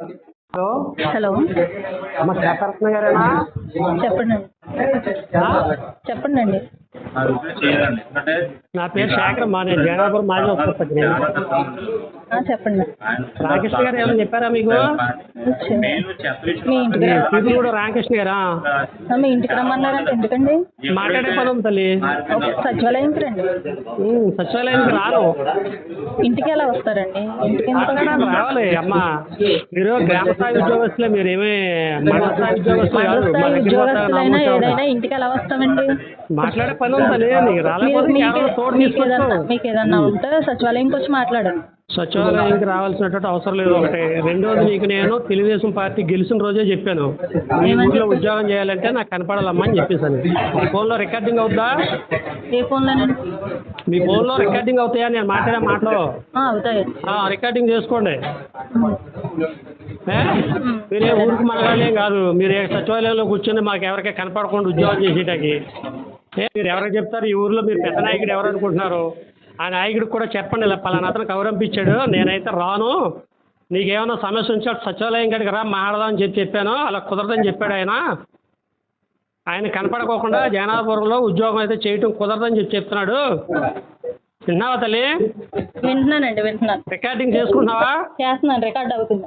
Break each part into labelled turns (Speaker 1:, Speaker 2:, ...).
Speaker 1: Hello.
Speaker 2: Hello. చెప్పండి చెప్పండి. అండి
Speaker 1: నా పేరు శేఖర్ మా నేను జగన్నాపురం మాజీ ఉపసర్పంచిని
Speaker 2: చెప్పండి.
Speaker 1: రామకృష్ణ గారు ఏమైనా చెప్పారా మీకు? ఇది కూడా రామకృష్ణ గారా?
Speaker 2: మీ ఇంటికి రమ్మన్నారంటే ఎందుకండి?
Speaker 1: మాట్లాడే పని ఉంది తల్లి.
Speaker 2: ఓకే సచివాలయంకి రండి.
Speaker 1: సచివాలయానికి రాను.
Speaker 2: ఇంటికి ఎలా వస్తారండి? ఇంటికి
Speaker 1: రావాలి అమ్మ. మీరు గ్రామ స్థాయి ఉద్యోగస్తులే మీరు ఏమి మండల స్థాయి ఉద్యోగస్తులు కాదు.
Speaker 2: ఉద్యోగస్తులైనా. ఏదైనా ఇంటికి ఎలా వస్తామండి?
Speaker 1: మాట్లాడే పని నీకు రాలేకపోతే
Speaker 2: మీకు
Speaker 1: కేవలం తోడు
Speaker 2: మీకు ఏదన్నా మీకు ఉంటే సచివాలయంకి వచ్చి మాట్లాడండి
Speaker 1: సచివాలయానికి రావాల్సినటువంటి అవసరం లేదు. ఒకటి రెండోది నీకు నేను తెలుగుదేశం పార్టీ గెలిచిన రోజే చెప్పాను. మీ ఊళ్ళో ఉద్యోగం చేయాలంటే నాకు కనపడాలమ్మా అని చెప్పేసాను. మీ ఫోన్లో రికార్డింగ్ అవుద్దా?
Speaker 2: ఏ ఫోన్లోనండి
Speaker 1: మీ ఫోన్లో రికార్డింగ్ అవుతాయా? నేను మాట్లాడే మాటలు.
Speaker 2: ఆ, అవుతాయి.
Speaker 1: ఆ, రికార్డింగ్ చేసుకోండి. ఏ? మీరే ఊరికి మనగాళ్ళేం కాదు. మీరు ఏ సచివాలయంలో కూర్చొని మాకు ఎవరికీ కనపడకుండా ఉద్యోగం చేసేటకి ఏ మీరు ఎవరికి చెప్తారు ఈ ఊర్లో మీరు పెద్ద నాయకుడు ఎవరు అనుకుంటున్నారు? ఆ నాయకుడికి కూడా చెప్పండి ఇలా పలానా అతను కౌరంపించాడు నేనైతే రాను. నీకేమైనా సమస్య ఉంటే అటు సచివాలయం కాడికి రా మాట్లాడదాం అని చెప్పి చెప్పాను అలా కుదరదని చెప్పాడు ఆయన. ఆయన కనపడకోకుండా జగన్నాథపురంలో ఉద్యోగం అయితే చేయటం కుదరదని చెప్పి చెప్తున్నాడు. విన్నావా తల్లి?
Speaker 2: వింటున్నానండి వింటున్నాను.
Speaker 1: రికార్డింగ్ చేసుకుంటున్నావా?
Speaker 2: చేస్తున్నాను రికార్డ్ అవుతుంది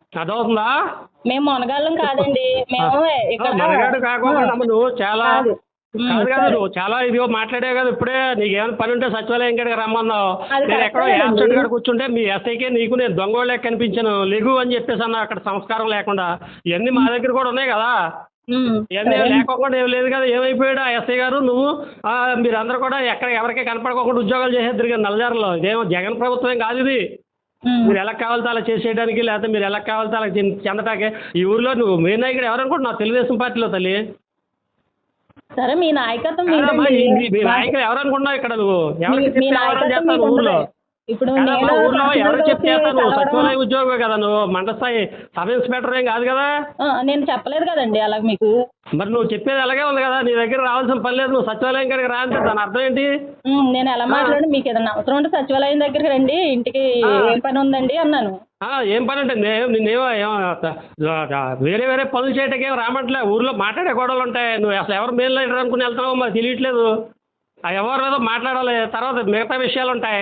Speaker 2: ఉమ్.
Speaker 1: అదవుతుందా
Speaker 2: మేము మునగాళ్ళం కాదండి మేము ఇక్కడ
Speaker 1: మనగాడు కాకుండా అమ్మ నువ్వు చాలా
Speaker 2: కాదు.
Speaker 1: కాదు నువ్వు చాలా ఇదిగో మాట్లాడే కదా ఇప్పుడే నీకు ఏమైనా పని ఉంటే సచివాలయం కాడికి రమ్మన్నావు నేను ఎక్కడో. యాబ్సెంట్ కాడ కూర్చుంటే మీ ఎస్ఐకే నీకు నేను దొంగోళ్ళే కనిపించాను లెగు అని చెప్పేసి అన్న అక్కడ సంస్కారం లేకుండా ఇవన్నీ మా దగ్గర కూడా ఉన్నాయి కదా. ఇవన్నీ లేకోకుండా ఏం లేదు కదా ఏమైపోయాడు ఆ ఎస్ఐ గారు నువ్వు మీరందరూ కూడా ఎక్కడ ఎవరికీ కనపడకోకుండా ఉద్యోగాలు చేసేద్దరు కదా నల్లజారులో ఇదేమో జగన్ ప్రభుత్వం కాదు ఇది. మీరు ఎలా కావాలితే అలా చేసేయడానికి లేకపోతే మీరు ఎలా కావాలితే అలా చెంద- చెందటానికి ఈ ఊర్లో నువ్వు మెయిన్ నాయకుడు ఎవరు అనుకుంటున్నావు? తెలుగుదేశం పార్టీలో తల్లి.
Speaker 2: సరే మీ నాయకత్వం
Speaker 1: మీ- మీ నాయకుడు ఇక్కడ నువ్వు? ఎవరికి
Speaker 2: మీ- మీ
Speaker 1: ఊర్లో.
Speaker 2: ఇప్పుడు
Speaker 1: ఊర్లో నువ్వు సచివాలయం ఉద్యోగమే కదా నువ్వు మండల స్థాయి సబ్ ఇన్స్పెక్టర్ ఏం కాదు కదా?
Speaker 2: నేను చెప్పలేదు కదండి అలా మీకు.
Speaker 1: మరి నువ్వు చెప్పేది అలాగే ఉంది కదా నీ దగ్గర రావాల్సిన పని లేదు నువ్వు సచివాలయం కాడికి రా అంటే దాని అర్థం ఏంటి?
Speaker 2: నేను ఎలా మాట్లాడి మీకు ఏదైనా అవసరం ఉంటే సచివాలయం దగ్గరికి రండి ఇంటికి ఏం పని ఉందండి అన్నాను.
Speaker 1: ఏం పని అంటే నేను నిన్నేమో వేరే వేరే పనులు చేయటానికి ఏం రామట్లే ఊర్లో మాట్లాడే గొడవలు ఉంటాయి. నువ్వు అసలు ఎవరు మెయిన్ లీడర్ అనుకుని వెళ్తున్నావో మరి తెలియట్లేదు. ఆ ఎవరు ఏదో మాట్లాడాలి. తర్వాత మిగతా విషయాలు ఉంటాయి.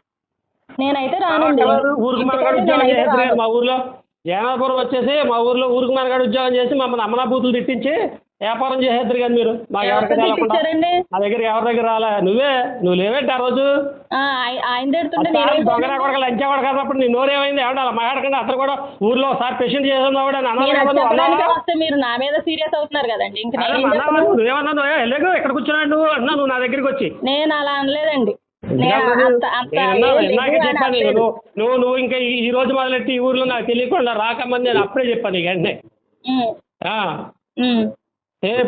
Speaker 2: నేనైతే రానండి.
Speaker 1: ఊరికి మనగాడు ఉద్యోగం
Speaker 2: రాను.
Speaker 1: మా ఊర్లో జగన్నాథపురం వచ్చేసి మా ఊర్లో ఊరికి మనగాడు ఉద్యోగం చేసి మమ్మల్ని అమ్మనా బూతులు తిట్టించి వ్యాపారం చేసేద్దరు కానీ మీరు? మాకు ఎవరికి? మా దగ్గర ఎవరి దగ్గర రాలే? నువ్వే? నువ్వు లేవేంటి ఆ రోజు?
Speaker 2: ఆయన
Speaker 1: దొంగనా కూడా లంచా కూడా కాదప్పుడు నీ నోరేమైంది? ఏమంటే అలా మాట్లాడకుండా అతను కూడా ఊర్లో ఒకసారి పేషెంట్ చేసింది అన్నారు
Speaker 2: మీరు
Speaker 1: కదా
Speaker 2: నా మీద సీరియస్ అవుతున్నారు కదండి.
Speaker 1: నువ్వేమన్నా నువ్వు వెళ్ళకు ఎక్కడ కూర్చున్నాడు నువ్వు? అన్నా నువ్వు నా దగ్గరికి వచ్చి.
Speaker 2: నేను అలా అనలేదండి.
Speaker 1: చెప్పాను. నువ్వు నువ్వు ఇంకా ఈ రోజు మొదలెట్టి ఈ ఊర్లో నాకు తెలియకుండా రాకమని నేను అప్పుడే చెప్పాను నీకు వెంటనే.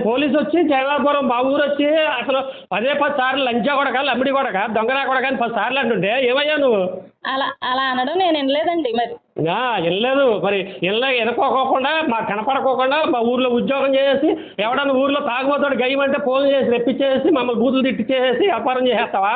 Speaker 1: పోలీసు వచ్చి జగన్నాపురం మా ఊరు వచ్చి అసలు పదే పది సార్లు లంచా కొడక లమ్మిడి కొడక దొంగరా కొడక అని పది సార్లు అంటుంటే ఏమయ్యా నువ్వు?
Speaker 2: అలా అలా అనడం నేను వినలేదండి మరి.
Speaker 1: ఆ, వెళ్ళలేదు మరి వెళ్ళ వెనుకోకోకుండా మాకు కనపడకోకుండా మా ఊర్లో ఉద్యోగం చేసి ఎవడన్నా ఊర్లో తాగుబోతాడు గయ్యమంటే ఫోన్ చేసి రెప్పించేసి మమ్మల్ని బూతులు తిట్టించేసి వ్యాపారం చేసేస్తావా?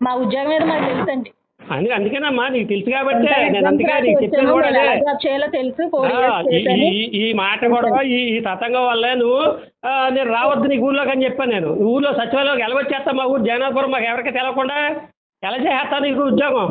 Speaker 2: మా ఉద్యోగం మీద మాకు తెలుసండి.
Speaker 1: అని అందుకేనమ్మా నీకు తెలుసు కాబట్టి నేను అందుకే నీకు చెప్పేది
Speaker 2: వచ్చానో,
Speaker 1: కూడా అదే.
Speaker 2: చేయాలో తెలుసు ఫోర్
Speaker 1: ఆ,
Speaker 2: ఇయర్స్
Speaker 1: ఈ-
Speaker 2: చేశాను.
Speaker 1: ఈ- ఈ మాట కూడా ఈ ఈ తతంగం వల్లే నువ్వు ఆ, నేను రావద్దు నీకు ఊళ్ళోకి అని చెప్పాను నేను. ఊళ్ళో సచివాలయం ఎలా వచ్చేస్తా మా ఊరు జగన్నాథపురం మాకు ఎవరికి తెలవకుండా ఎలా చేస్తాను నీకు ఉద్యోగం?